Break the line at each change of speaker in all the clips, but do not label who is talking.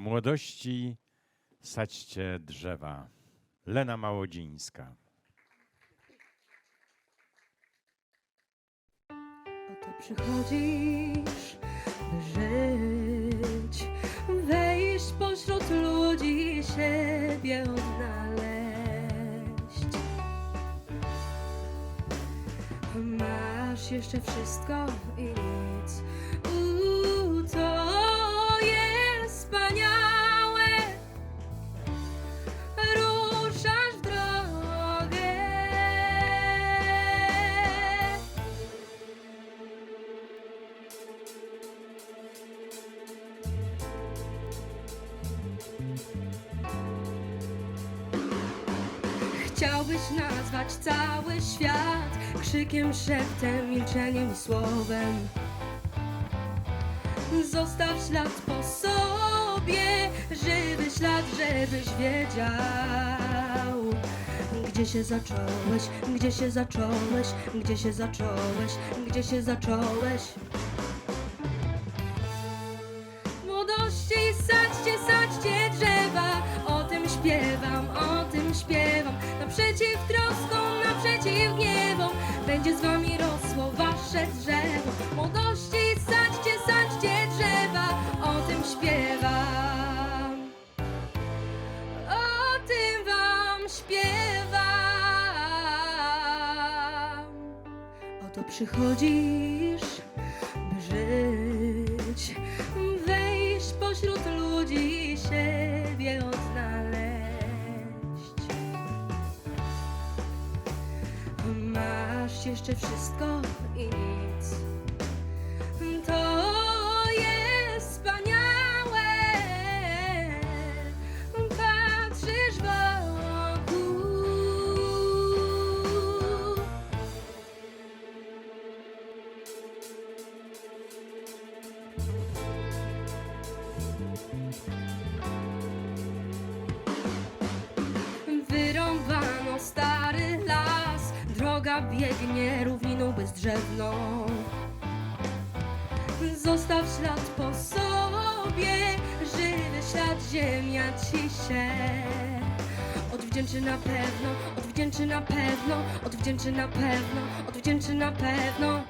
młodości sadźcie drzewa. Lena Małodzińska.
Oto przychodzisz, by żyć, wejść pośród ludzi siebie odnaleźć. Masz jeszcze wszystko i nic. Chciałbyś nazwać cały świat krzykiem, szeptem, milczeniem i słowem. Zostaw ślad po sobie, żywy ślad, żebyś wiedział. Gdzie się zacząłeś, gdzie się zacząłeś, gdzie się zacząłeś, gdzie się zacząłeś. Rosło wasze drzewo Młodości sadźcie, sadźcie drzewa O tym śpiewam O tym wam śpiewam Oto przychodzisz by żyć, jeszcze wszystko i nic. Biegnie równiną bezdrzewną. Zostaw ślad po sobie, żywy ślad ziemia ci się. Odwdzięczy na pewno, odwdzięczy na pewno, odwdzięczy na pewno, odwdzięczy na pewno.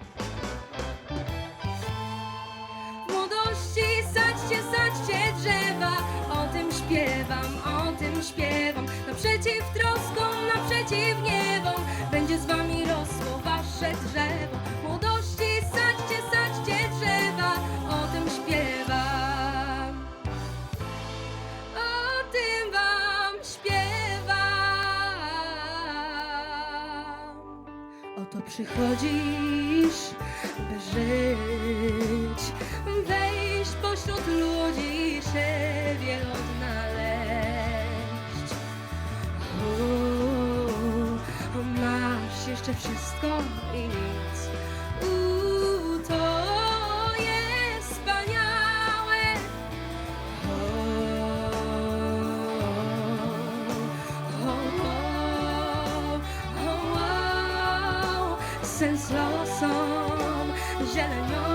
Młodości sadźcie, sadźcie drzewa O tym śpiewam, o tym śpiewam Naprzeciw troskom, Oto przychodzisz, by żyć, wejść pośród ludzi i siebie odnaleźć. O, masz jeszcze wszystko sense lost song.